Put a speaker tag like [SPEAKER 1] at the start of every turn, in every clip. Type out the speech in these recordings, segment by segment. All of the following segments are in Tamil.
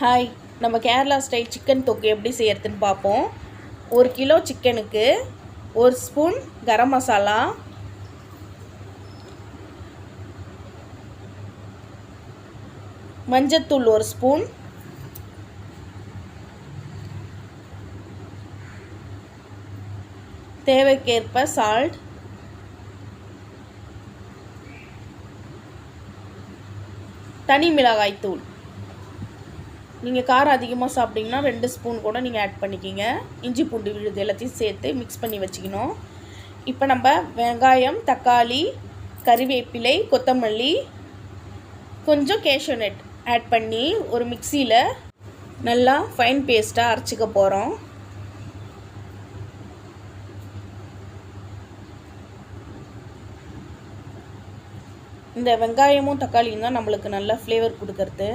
[SPEAKER 1] ஹாய் நம்ம கேரளா ஸ்டைல் சிக்கன் தொக்கு எப்படி செய்யறதுன்னு பார்ப்போம். ஒரு கிலோ சிக்கனுக்கு ஒரு ஸ்பூன் கரம் மசாலா மஞ்சத்தூள் ஒரு ஸ்பூன் தேவைக்கேற்ப சால்ட் தனி மிளகாய் தூள் நீங்கள் காரம் அதிகமாக சாப்பிட்டீங்கன்னா ரெண்டு ஸ்பூன் கூட நீங்கள் ஆட் பண்ணிக்கிங்க. இஞ்சி பூண்டு விழுது எல்லாத்தையும் சேர்த்து மிக்ஸ் பண்ணி வச்சுக்கணும். இப்போ நம்ம வெங்காயம் தக்காளி கறிவேப்பிலை கொத்தமல்லி கொஞ்சம் கேஷ்யூ ஆட் பண்ணி ஒரு மிக்சியில் நல்லா ஃபைன் பேஸ்ட்டாக அரைச்சிக்க போகிறோம் இந்த வெங்காயமும் தக்காளியும் தான் நம்மளுக்கு நல்ல ஃப்ளேவர் கொடுக்கறது.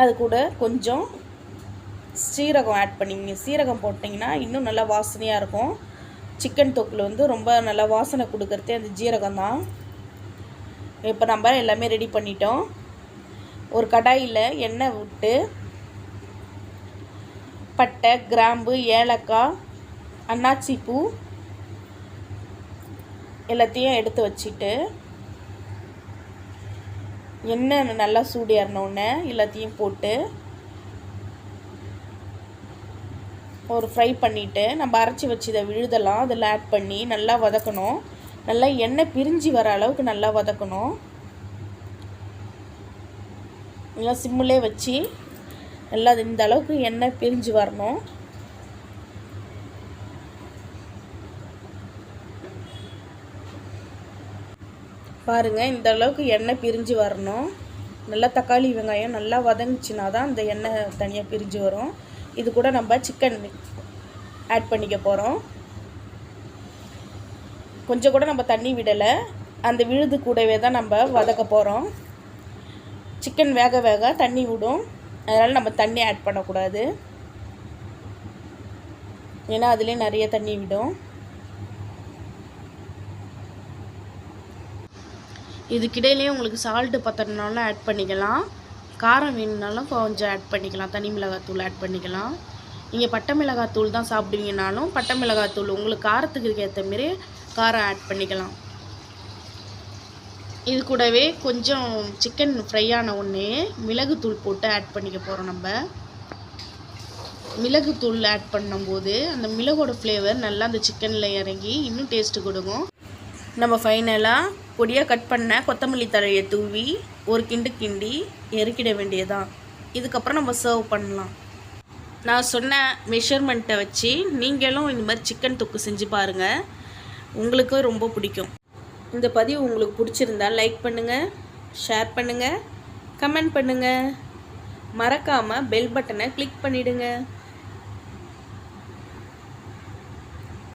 [SPEAKER 1] அது கூட கொஞ்சம் சீரகம் ஆட் பண்ணிங்க சீரகம் போட்டிங்கன்னா இன்னும் நல்லா வாசனையாக இருக்கும். சிக்கன் தொக்கில் வந்து ரொம்ப நல்லா வாசனை கொடுக்கறதே அந்த ஜீரகம் தான். இப்போ நம்ம எல்லாமே ரெடி பண்ணிட்டோம். ஒரு கடாயில் எண்ணெய் விட்டு பட்டை கிராம்பு ஏலக்காய் அன்னாச்சி பூ எல்லாத்தையும் எடுத்து வச்சுட்டு எண்ணெய் நல்லா சூடு ஏறினோடனே எல்லாத்தையும் போட்டு ஒரு ஃப்ரை பண்ணிவிட்டு நம்ம அரைச்சி வச்சு இதை விழுதெல்லாம் அதில் ஆட் பண்ணி நல்லா வதக்கணும். நல்லா எண்ணெய் பிரிஞ்சு வர அளவுக்கு நல்லா வதக்கணும். நல்லா சிம்மிலே வச்சு நல்லா இந்த அளவுக்கு எண்ணெய் பிரிஞ்சு வரணும். பாருங்கள் இந்த அளவுக்கு எண்ணெய் பிரிஞ்சு வரணும். நல்லா தக்காளி வெங்காயம் நல்லா வதங்கிச்சுனா தான் அந்த எண்ணெய் தனியாக பிரிஞ்சு வரும். இது கூட நம்ம சிக்கன் ஆட் பண்ணிக்க போகிறோம் கொஞ்சம் கூட நம்ம தண்ணி விடலை. அந்த விழுது கூடவே தான் நம்ம வதக்க போகிறோம் சிக்கன் வேக வேக தண்ணி விடும். அதனால் நம்ம தண்ணி ஆட் பண்ணக்கூடாது. ஏன்னா அதுலேயே நிறைய தண்ணி விடும். இதுக்கிடையிலேயே உங்களுக்கு சால்ட்டு பத்தனாலும் ஆட் பண்ணிக்கலாம். காரம் வேணும்னாலும் கொஞ்சம் ஆட் பண்ணிக்கலாம். தனி மிளகாத்தூள் ஆட் பண்ணிக்கலாம். நீங்கள் பட்டை மிளகாத்தூள் தான் சாப்பிடுவீங்கனாலும் பட்டை மிளகாத்தூள் உங்களுக்கு காரத்துக்கு ஏற்ற மாரி காரம் ஆட் பண்ணிக்கலாம். இது கூடவே கொஞ்சம் சிக்கன் ஃப்ரை ஆன உடனே மிளகுத்தூள் போட்டு ஆட் பண்ணிக்க போகிறோம் நம்ம. மிளகுத்தூள் ஆட் பண்ணும்போது அந்த மிளகோட ஃப்ளேவர் நல்லா அந்த சிக்கனில் இறங்கி இன்னும் டேஸ்ட்டு கொடுக்கும். நம்ம ஃபைனலாக பொடியாக கட் பண்ண கொத்தமல்லி தழையை தூவி ஒரு கிண்டு கிண்டி எறுக்கிட வேண்டியதான் இதுக்கப்புறம் நம்ம சர்வ் பண்ணலாம். நான் சொன்ன மெஷர்மெண்ட்டை வச்சு நீங்களும் இந்த மாதிரி சிக்கன் தொக்கு செஞ்சு பாருங்கள் உங்களுக்கும் ரொம்ப பிடிக்கும். இந்த பதிவு உங்களுக்கு பிடிச்சிருந்தா லைக் பண்ணுங்கள் ஷேர் பண்ணுங்கள் கமெண்ட் பண்ணுங்கள் மறக்காமல் பெல் பட்டனை கிளிக் பண்ணிவிடுங்க